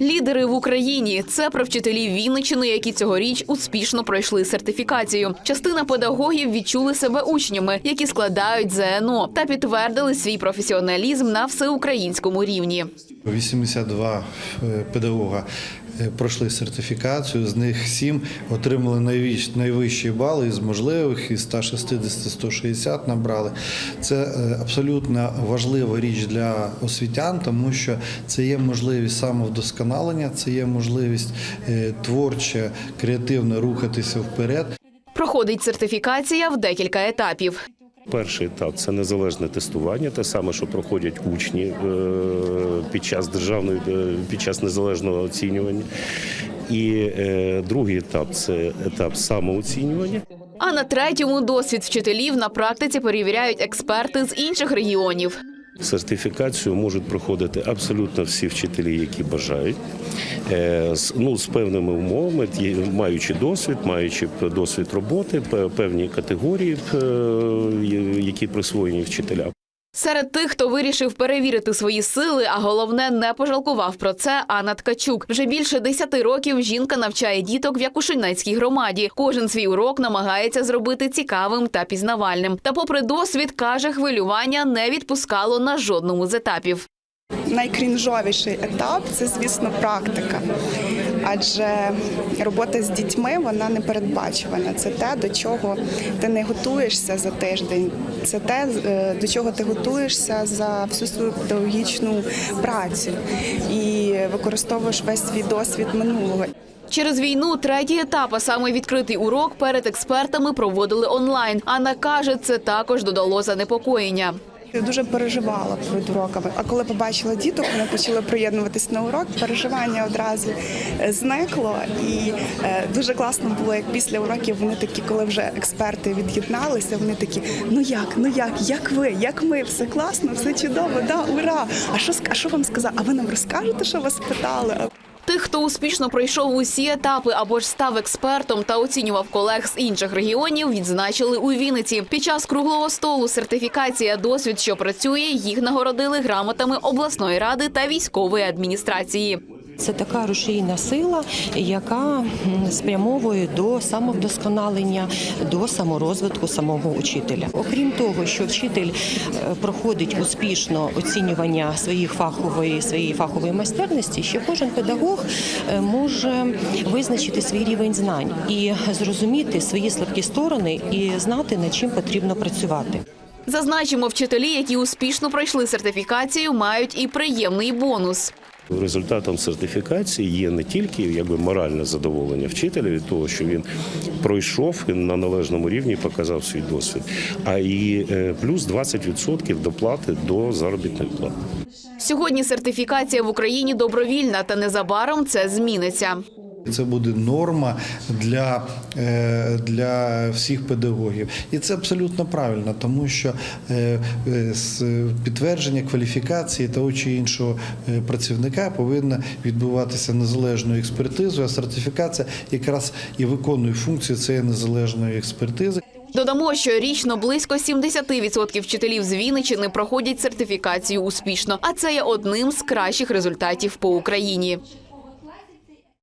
Лідери в Україні це про вчителів Вінничини, які цьогоріч успішно пройшли сертифікацію. Частина педагогів відчули себе учнями, які складають ЗНО, та підтвердили свій професіоналізм на всеукраїнському рівні. 82 е, педагога пройшли сертифікацію, з них 7 отримали найвищ- найвищі бали із можливих, із 160-160 набрали. Це е, абсолютно важлива річ для освітян, тому що це є можливість самовдосконалення, це є можливість е, творче, креативно рухатися вперед. Проходить сертифікація в декілька етапів. Перший етап це незалежне тестування, те саме, що проходять учні е, під час державної е, під час незалежного оцінювання. І е, другий етап це етап самооцінювання. А на третьому досвід вчителів на практиці перевіряють експерти з інших регіонів. Сертифікацію можуть проходити абсолютно всі вчителі, які бажають, Е, ну, з певними умовами, маючи досвід, маючи досвід роботи, пе- певні категорії, е, які присвоєні вчителям. Серед тих, хто вирішив перевірити свої сили, а головне не пожалкував про це. Анна Ткачук. Вже більше 10 років жінка навчає діток в Якушинецькій громаді. Кожен свій урок намагається зробити цікавим та пізнавальним. Та, попри досвід, каже, хвилювання не відпускало на жодному з етапів. Найкрінжовіший етап це, звісно, практика. Адже робота з дітьми вона не передбачувана. Це те, до чого ти не готуєшся за тиждень. Це те, е, до чого ти готуєшся за всю свою педагогічну працю і використовуєш весь свій досвід минулого. Через війну третій етап, а саме відкритий урок перед експертами проводили онлайн. Анна каже, це також додало занепокоєння. Я дуже переживала перед уроками. А коли побачила діток, вони почали приєднуватись на урок. Переживання одразу е, зникло, і е, дуже класно було, як після уроків вони такі, коли вже експерти від'єдналися, вони такі: ну як, ну як, як ви, як ми, все класно, все чудово, да, ура! А що а що вам сказав? А ви нам розкажете, що вас питали? Тих, хто успішно пройшов усі етапи або ж став експертом та оцінював колег з інших регіонів, відзначили у Вінниці. Під час круглого столу сертифікація досвід, що працює, їх нагородили грамотами обласної ради та військової адміністрації. Це така рушійна сила, яка спрямовує до самовдосконалення, до саморозвитку самого учителя. Окрім того, що вчитель е, проходить успішно оцінювання своїх фахової своєї фахової майстерності, ще кожен педагог е, може визначити свій рівень знань і зрозуміти свої слабкі сторони і знати над чим потрібно працювати. Зазначимо, вчителі, які успішно пройшли сертифікацію, мають і приємний бонус. Результатом сертифікації є не тільки якби моральне задоволення вчителя від того, що він пройшов і на належному рівні показав свій досвід, а і е, плюс 20% доплати до заробітної плати. Сьогодні сертифікація в Україні добровільна, та незабаром це зміниться. Це буде норма для, е, для всіх педагогів, і це абсолютно правильно, тому що е, е, підтвердження кваліфікації того чи іншого працівника повинна відбуватися незалежною експертизою. А сертифікація якраз і виконує функцію цієї незалежної експертизи. Додамо, що річно близько 70% вчителів з Вінничини проходять сертифікацію успішно, а це є одним з кращих результатів по Україні.